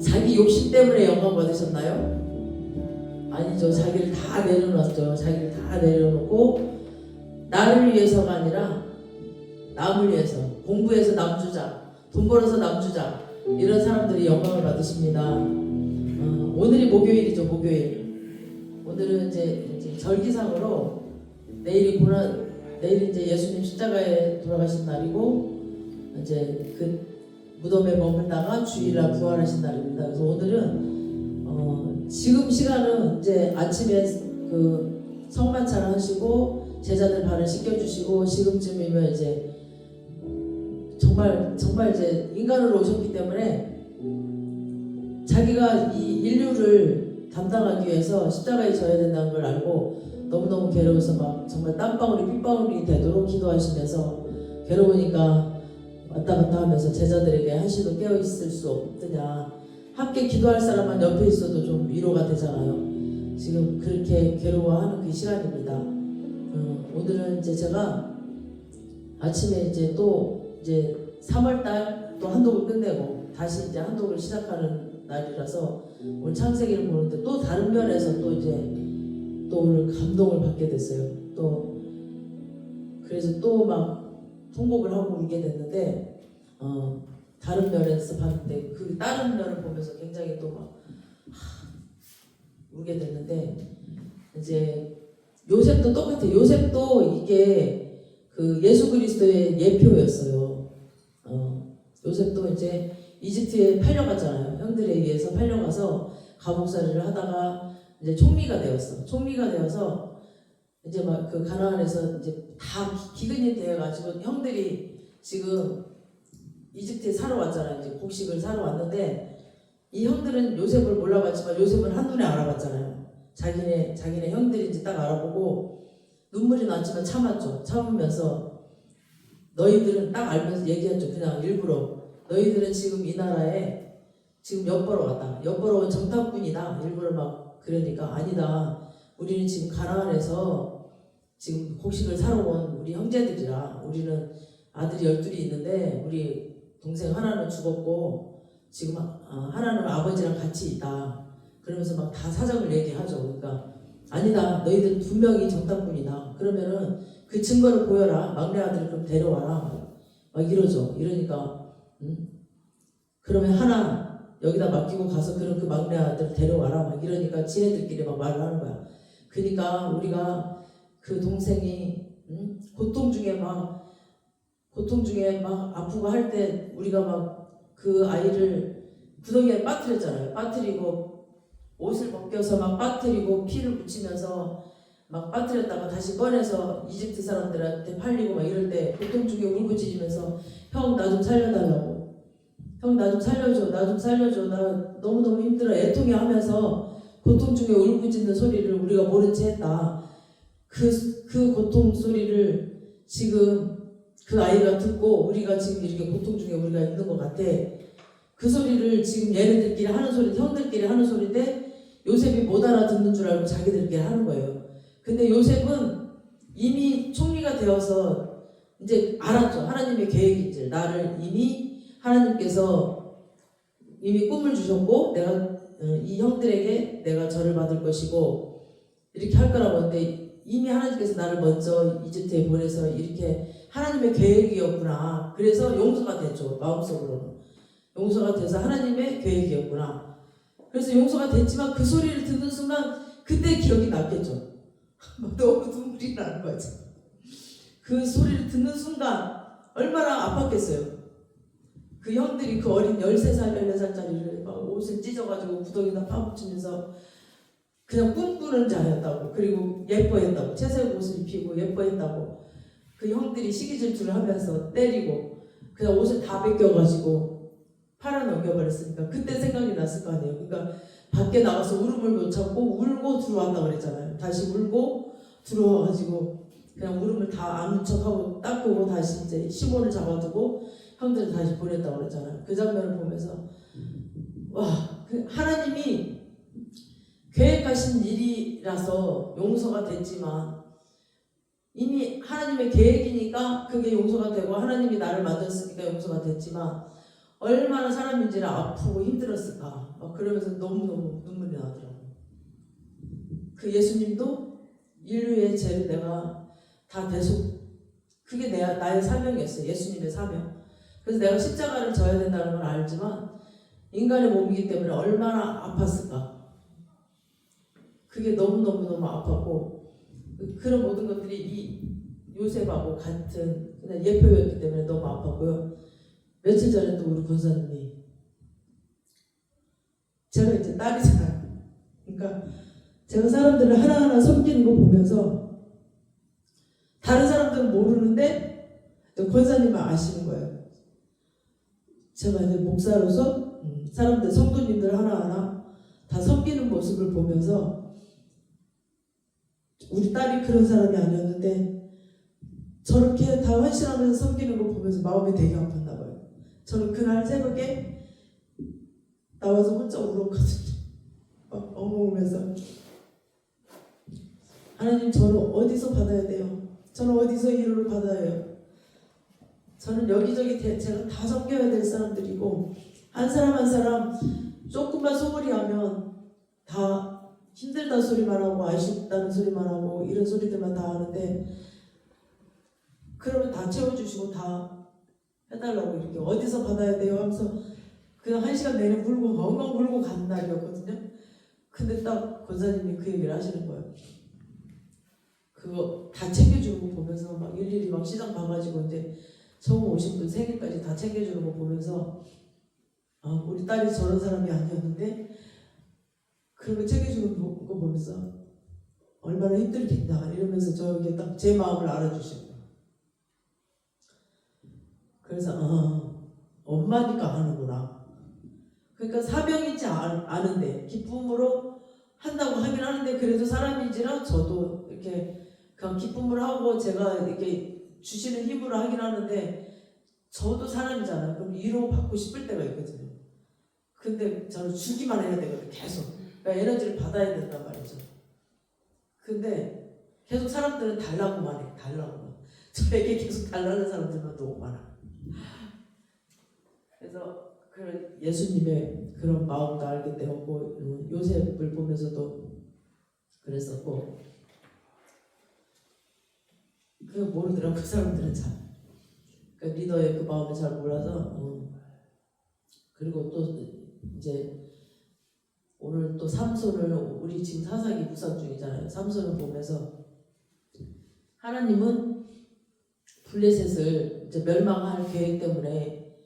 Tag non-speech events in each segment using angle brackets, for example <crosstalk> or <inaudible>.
자기 욕심 때문에 영광 받으셨나요? 아니죠. 자기를 다 내려놨죠. 자기를 다 내려놓고 나를 위해서가 아니라 남을 위해서 공부해서 남 주자, 돈 벌어서 남 주자 이런 사람들이 영광을 받으십니다. 어, 오늘이 목요일이죠. 목요일. 오늘은 이제, 이제 절기상으로 내일이 고난 내일 이제 예수님 십자가에 돌아가신 날이고 이제 그 무덤에 머물다가 주일날 부활하신 날입니다. 그래서 오늘은 어, 지금 시간은 이제 아침에 그 성만찬 하시고 제자들 발을 씻겨주시고 지금쯤이면 이제 정말 정말 이제 인간으로 오셨기 때문에 자기가 이 인류를 담당하기 위해서 십자가에 져야 된다는 걸 알고 너무너무 괴로워서 막 정말 땀방울이 핏방울이 되도록 기도하시면서 괴로우니까 왔다 갔다 하면서 제자들에게 한시도 깨어 있을 수 없느냐 함께 기도할 사람만 옆에 있어도 좀 위로가 되잖아요. 지금 그렇게 괴로워하는 그 시간입니다. 음, 오늘은 이제 제가 아침에 이제 또 이제 3월달 또 한독을 끝내고 다시 이제 한독을 시작하는 날이라서 오늘 창세기를 보는데 또 다른 면에서 또 이제 또 오늘 감동을 받게 됐어요. 또 그래서 또막 통곡을 하고 울게 됐는데 어, 다른 면에서 봤는데 그 다른 면을 보면서 굉장히 또막 울게 됐는데 이제 요셉도 똑같아요. 요셉도 이게 그 예수 그리스도의 예표였어요. 어, 요셉도 이제 이집트에 팔려갔잖아요. 형들에 의해서 팔려가서 감옥살이를 하다가 이제 총리가 되었어. 총리가 되어서 이제 막 그 가나안에서 이제 다 기- 기근이 되어가지고 형들이 지금 이집트에 사러 왔잖아요. 이제 곡식을 사러 왔는데 이 형들은 요셉을 몰라봤지만 요셉은 한눈에 알아봤잖아요. 자기네 자기네 형들인지 딱 알아보고 눈물이 났지만 참았죠. 참으면서 너희들은 딱 알면서 얘기했죠. 그냥 일부러 너희들은 지금 이 나라에 지금 엿보러 왔다. 엿보러 온 정탐꾼이다. 일부러 막 그러니까 아니다. 우리는 지금 가나안에서 지금 곡식을 사러 온 우리 형제들이라 우리는 아들이 열둘이 있는데 우리 동생 하나는 죽었고 지금 아, 하나는 아버지랑 같이 있다. 그러면서 막 다 사정을 얘기하죠. 그러니까 아니다. 너희들 두 명이 정탐꾼이다. 그러면은 그 증거를 보여라. 막내 아들을 그럼 데려와라. 막, 막 이러죠. 이러니까 음? 그러면 하나 여기다 맡기고 가서 그럼 그 막내 아들 데려와라. 막 이러니까 지네들끼리 막 말을 하는 거야. 그러니까 우리가 그 동생이 음? 고통 중에 막 고통 중에 막 아프고 할 때 우리가 막 그 아이를 구덩이에 빠뜨렸잖아요. 빠뜨리고 옷을 벗겨서 막 빠뜨리고 피를 묻히면서 막 빠뜨렸다가 다시 꺼내서 이집트 사람들한테 팔리고 막 이럴 때 고통 중에 울부짖으면서 형 나 좀 살려달라고 형 나 좀 살려줘 나 좀 살려줘 나 너무너무 힘들어 애통해 하면서 고통 중에 울부짖는 소리를 우리가 모른 채 했다 그, 그 고통 소리를 지금 그 아이가 듣고 우리가 지금 이렇게 고통 중에 우리가 있는 것 같아. 그 소리를 지금 얘네들끼리 하는 소리, 형들끼리 하는 소리인데 요셉이 못 알아듣는 줄 알고 자기들끼리 하는 거예요. 근데 요셉은 이미 총리가 되어서 이제 알았죠. 하나님의 계획인지 나를 이미 하나님께서 이미 꿈을 주셨고 내가 어, 이 형들에게 내가 절을 받을 것이고 이렇게 할 거라고 했는데 이미 하나님께서 나를 먼저 이집트에 보내서 이렇게 하나님의 계획이었구나. 그래서 용서가 됐죠. 마음속으로는. 용서가 돼서 하나님의 계획이었구나. 그래서 용서가 됐지만 그 소리를 듣는 순간 그때 기억이 났겠죠. 막 <laughs> 너무 눈물이 나는 거지. 그 소리를 듣는 순간 얼마나 아팠겠어요. 그 형들이 그 어린 13살, 14살짜리를 막 옷을 찢어가지고 구덩이다 파묻히면서 그냥 꿈꾸는 자였다고. 그리고 예뻐했다고. 채색 옷을 입히고 예뻐했다고. 그 형들이 시기 질투를 하면서 때리고 그냥 옷을 다 벗겨가지고 팔아 넘겨버렸으니까 그때 생각이 났을 거 아니에요. 그러니까 밖에 나가서 울음을 못 참고 울고 들어왔다 그랬잖아요. 다시 울고 들어와가지고 그냥 울음을 다 아는 척하고 닦고 다시 이제 시몬을 잡아두고 형들을 다시 보냈다 그랬잖아요. 그 장면을 보면서. 와 그 하나님이 계획하신 일이라서 용서가 됐지만 이미 하나님의 계획이니까 그게 용서가 되고 하나님이 나를 만졌으니까 용서가 됐지만 얼마나 사람인지는 아프고 힘들었을까. 막 그러면서 너무너무 눈물이 나더라고 그 예수님도 인류의 죄를 내가 다 대속 그게 내, 나의 사명이었어요. 예수님의 사명 그래서 내가 십자가를 져야 된다는 걸 알지만 인간의 몸이기 때문에 얼마나 아팠을까 그게 너무너무너무 아팠고 그- 그런 모든 것들이 이 요셉하고 같은 그냥 예표였기 때문에 너무 아팠고요. 며칠 전에 또 우리 권사님이 제가 이제 딸이잖아요. 그러니까 제가 사람들을 하나하나 섬기는 거 보면서 다른 사람들은 모르는데 또 권사님은 아시는 거예요. 제가 이제 목사로서 음, 사람들 성도님들 하나하나 다 섬기는 모습을 보면서 우리 딸이 그런 사람이 아니었는데 저렇게 다 헌신하면서 섬기는 거 보면서 마음이 되게 아팠나 봐요. 저는 그날 새벽에 나와서 혼자 울었거든요. <laughs> 막 엉엉울면서 하나님 저는 어디서 받아야 돼요? 저는 어디서 위로를 받아야 해요? 저는 여기저기 대- 제가 다 섬겨야 될 사람들이고 한 사람 한 사람 조금만 소홀히 하면 다 힘들다 소리만 하고 아쉽다는 소리만 하고 이런 소리들만 다 하는데 그러면 다 채워주시고 다 해달라고 이렇게 어디서 받아야 돼요 하면서 그냥 한 시간 내내 울고 엉엉 울고 간 날이었거든요. 근데 딱 권사님이 그 얘기를 하시는 거예요. 그거 다 챙겨주는 거 보면서 막 일일이 막 시장 가가지고 이제 처음 오신 분 생일까지 다 챙겨주는 거 보면서 아 우리 딸이 저런 사람이 아니었는데? 그런 거 챙겨주는 거, 거 보면서 얼마나 힘들겠다 이러면서 저게 딱 제 마음을 알아주시고 그래서 아 엄마니까 하는구나. 그러니까 사명이지 않- 않은데 기쁨으로 한다고 하긴 하는데 그래도 사람인지라 저도 이렇게 그냥 기쁨을 하고 제가 이렇게 주시는 힘으로 하긴 하는데 저도 사람이잖아요. 그럼 위로 받고 싶을 때가 있거든요. 근데 저는 주기만 해야 되거든요 계속. 그러니까 에너지를 받아야 된단 말이죠. 근데 계속 사람들은 달라고만 해 달라고만 <laughs> 저에게 계속 달라는 사람들만 너무 많아. 그래서 그 예수님의 그런 마음도 알게 되었고 음, 요셉을 보면서도 그랬었고 그 모르더라고 그 사람들은 잘 그러니까 리더의 그 마음을 잘 몰라서 음. 그리고 또 이제 오늘 또 삼손을 우리 지금 사사기 묵상 중이잖아요 삼손을 보면서 하나님은 블레셋을 이제 멸망할 계획 때문에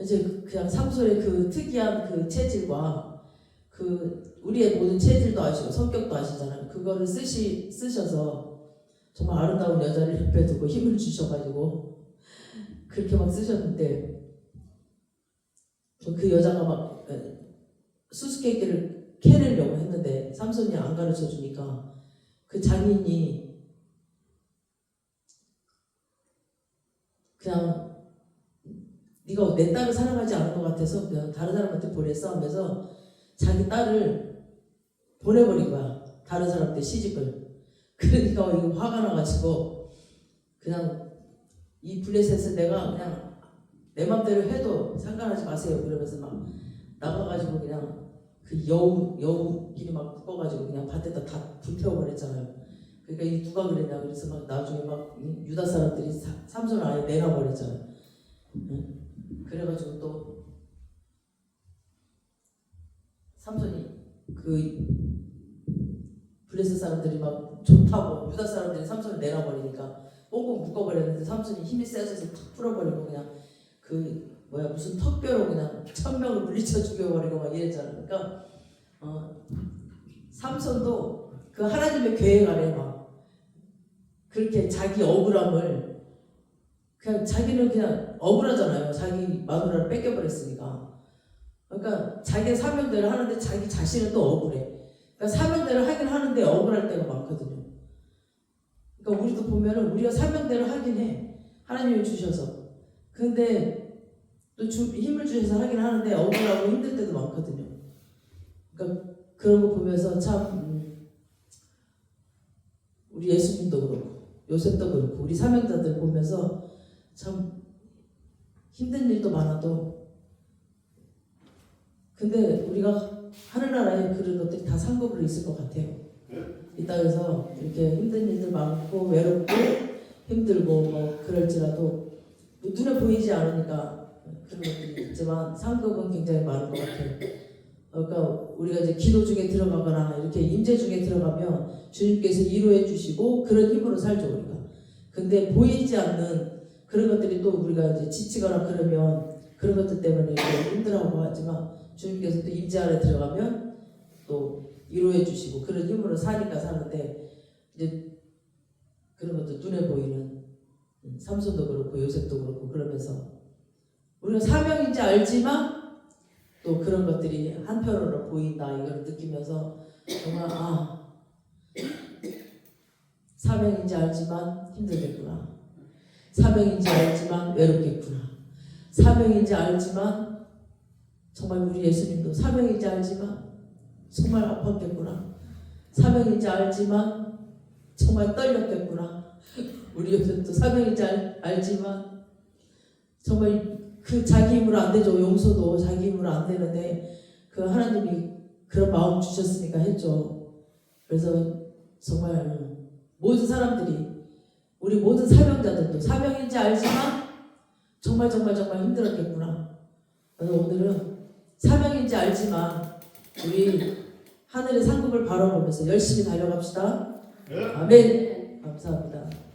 이제 그- 그냥 삼손의 그 특이한 그 체질과 그 우리의 모든 체질도 아시고 성격도 아시잖아요. 그거를 쓰시 쓰셔서 정말 아름다운 여자를 옆에 두고 힘을 주셔가지고 그렇게 막 쓰셨는데 그 여자가 막 에, 수수께끼를 캐내려고 했는데 삼손이 안 가르쳐 주니까 그 장인이 그냥 네가 내 딸을 사랑하지 않은 것 같아서 그냥 다른 사람한테 보냈어 하면서 자기 딸을 보내버린 거야. 다른 사람한테 시집을 그러니까 이거 화가 나가지고 그냥 이 블레셋을 내가 그냥 내 맘대로 해도 상관하지 마세요. 그러면서 막 나가가지고 그냥 그 여우 여우끼리 막 묶어가지고 그냥 밭에다 다 불태워버렸잖아요. 그러니까 이 누가 그랬냐 그래서 막 나중에 막 유다 사람들이 사- 삼손을 아예 내놔버렸잖아요. 응? 그래가지고 또 삼손이 그 블레셋 사람들이 막 좋다고 유다 사람들이 삼손을 내놔버리니까 꽁꽁 묶어버렸는데 삼손이 힘이 세져서 탁 풀어버리고 그냥 그 뭐야 무슨 턱뼈로 그냥 천 명을 물리쳐 죽여버리고 막 이랬잖아. 그러니까 어, 삼손도 그 하나님의 계획 아래 막 그렇게 자기 억울함을 그냥 자기는 그냥 억울하잖아요. 자기 마누라를 뺏겨버렸으니까. 그러니까 자기 사명대로 하는데 자기 자신은 또 억울해. 그러니까 사명대로 하긴 하는데 억울할 때가 많거든요. 그러니까 우리도 보면은 우리가 사명대로 하긴 해. 하나님이 주셔서. 근데 또 주, 힘을 주셔서 하긴 하는데 억울하고 힘들 때도 많거든요. 그러니까 그런 거 보면서 참 음, 우리 예수님도 그렇고 요셉도 그렇고 우리 사명자들 보면서 참 힘든 일도 많아도 근데 우리가 하늘나라에 그런 것들이 다 상급으로 있을 것 같아요. 이 땅에서 이렇게 힘든 일들 많고 외롭고 힘들고 뭐 그럴지라도 눈에 보이지 않으니까 그런 것들이 있지만 상급은 굉장히 많은 것 같아요. 그러니까 우리가 이제 기도 중에 들어가거나 이렇게 임재 중에 들어가면 주님께서 위로해 주시고 그런 힘으로 살죠 우리가. 근데 보이지 않는 그런 것들이 또 우리가 이제 지치거나 그러면 그런 것들 때문에 힘들어하고 하지만 주님께서 또 임재 안에 들어가면 또 위로해 주시고 그런 힘으로 사니까 사는데 이제 그런 것도 눈에 보이는 음, 삼손도 그렇고 요셉도 그렇고 그러면서 우리가 사명인지 알지만 또 그런 것들이 한편으로 보인다 이걸 느끼면서 정말 아 사명인지 알지만 힘들겠구나. 사명인지 알지만 외롭겠구나. 사명인지 알지만 정말 우리 예수님도 사명인지 알지만 정말 아팠겠구나 사명인지 알지만 정말 떨렸겠구나 우리 요셉도 사명인지 알, 알지만 정말 그 자기 힘으로 안 되죠. 용서도 자기 힘으로 안 되는데 그 하나님이 그런 마음 주셨으니까 했죠. 그래서 정말 모든 사람들이 우리 모든 사명자들도 사명인지 알지만 정말 정말 정말 힘들었겠구나. 그래서 오늘은 사명인지 알지만 우리 하늘의 상급을 바라보면서 열심히 달려갑시다. 아멘. 감사합니다.